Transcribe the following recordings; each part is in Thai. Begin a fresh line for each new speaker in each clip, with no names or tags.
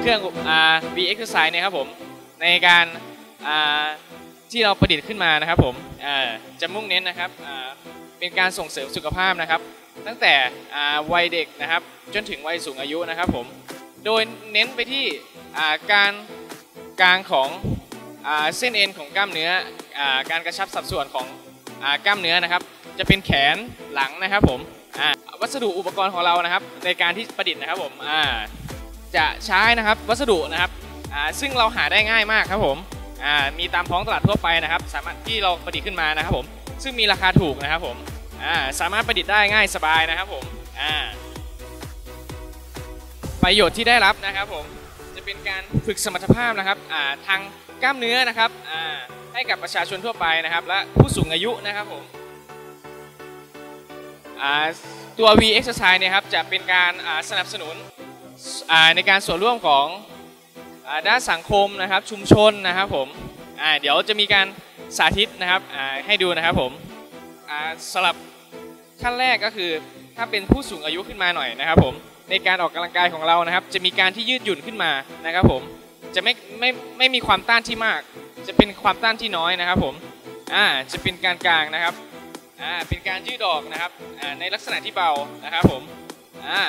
เครื่องอ่า V Exercise เนี่ยครับผมในการอ่าที่เราประดิษฐ์ขึ้นมานะครับผมจะมุ่งเน้นนะครับเป็นการส่งเสริมสุขภาพนะครับ ตั้งแต่วัยเด็กนะครับจนถึงวัยสูงอายุนะครับผมโดยเน้นไปที่การกลางของอเส้นเอ็นของกล้ามเนื้ออการกระชับสัดส่วนของอกล้ามเนื้อนะครับ จะเป็นแขนหลังนะครับผมวัสดุอุปกรณ์ของเรานะครับ ในการที่ประดิษฐ์นะครับผมอ่า จะใช้นะครับวัสดุนะครับซึ่งเราหาได้ง่ายมากครับผมมีตามท้องตลาดทั่วไปนะครับ สามารถที่เราประดิษฐ์ขึ้นมานะครับผมซึ่งมีราคาถูกนะครับผมสามารถประดิษฐ์ได้ง่ายสบายนะครับผมประโยชน์ที่ได้รับนะครับผมจะเป็นการฝึกสมรรถภาพนะครับทางกล้ามเนื้อนะครับให้กับประชาชนทั่วไปนะครับ และผู้สูงอายุนะครับผมตัว V Exercise เนี่ยครับจะเป็นการสนับสนุน ในการส่วนร่วมของอด้านสังคมนะครับชุมชนนะครับผมเดี๋ยวจะมีการสาธิตนะครับให้ดูนะครับผมสำหรับขั้นแรกก็คือถ้าเป็นผู้สูงอายุขึ้นมาหน่อยนะครับผมในการออกกำลังกายของเรานะครับ จะมีการที่ยืดหยุ่นขึ้นมานะครับผมจะไม่ไม่ไม่มีความต้านที่มาก จะเป็นความต้านที่น้อยนะครับผมอ่าจะเป็นการกลางนะครับอ่าเป็นการยืดออกนะครับอ่าในลักษณะที่เบานะครับผมอ่า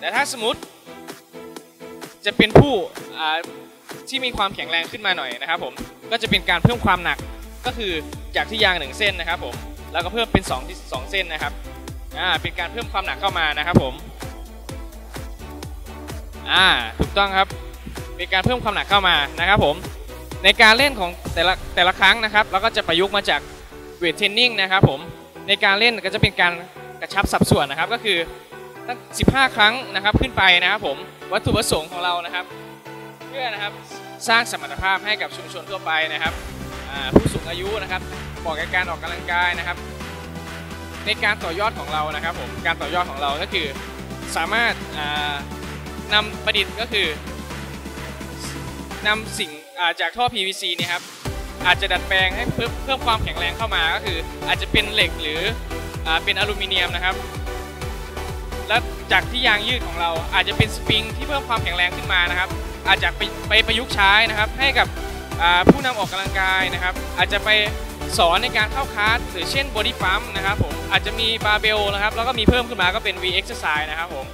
แต่ถ้าสมมติจะเป็นผู้ที่มีความแข็งแรงขึ้นมาหน่อยนะครับผมก็จะเป็นการเพิ่มความหนักก็คือจากที่ยางหนึ่งเส้นนะครับผมแล้วก็เพิ่มเป็น2ที่2เส้นนะครับอ่าเป็นการเพิ่มความหนักเข้ามานะครับผมอ่าถูกต้องครับเป็นการเพิ่มความหนักเข้ามานะครับผมในการเล่นของแต่ละแต่ละครั้งนะครับเราก็จะประยุกต์มาจากเวทเทรนนิ่งนะครับผมในการเล่นก็จะเป็นการกระชับสัดส่วนนะครับก็คือ ตั้ง 15 ครั้งนะครับขึ้นไปนะครับผมวัตถุประสงค์ของเรานะครับ เพื่อนะครับสร้างสมรรถภาพให้กับชุมชนทั่วไปนะครับผู้สูงอายุนะครับเหมาะกับการออกกำลังกายนะครับ ในการต่อยอดของเรานะครับผมการต่อยอดของเราก็คือสามารถอ่านำประดิษฐ์ก็คือนำสิ่งาจากท่อ PVC นี่ครับอาจจะดัดแปลงให้เพิ่มความแข็งแรงเข้ามาก็คือ อาจจะเป็นเหล็กหรืออเป็นอลูมิเนียมนะครับ และจากที่ยางยืดของเราอาจจะเป็นสปริงที่เพิ่มความแข็งแรงขึ้นมานะครับ อาจจะไปไปประยุกต์ใช้นะครับให้กับผู้นำออกกำลังกายนะครับ อาจจะไปสอนในการเข้าคลาสหรือเช่นบอดี้ปั๊มนะครับผมอาจจะมีบาร์เบลนะครับแล้วก็มีเพิ่มขึ้นมาก็เป็น V exercise นะครับผม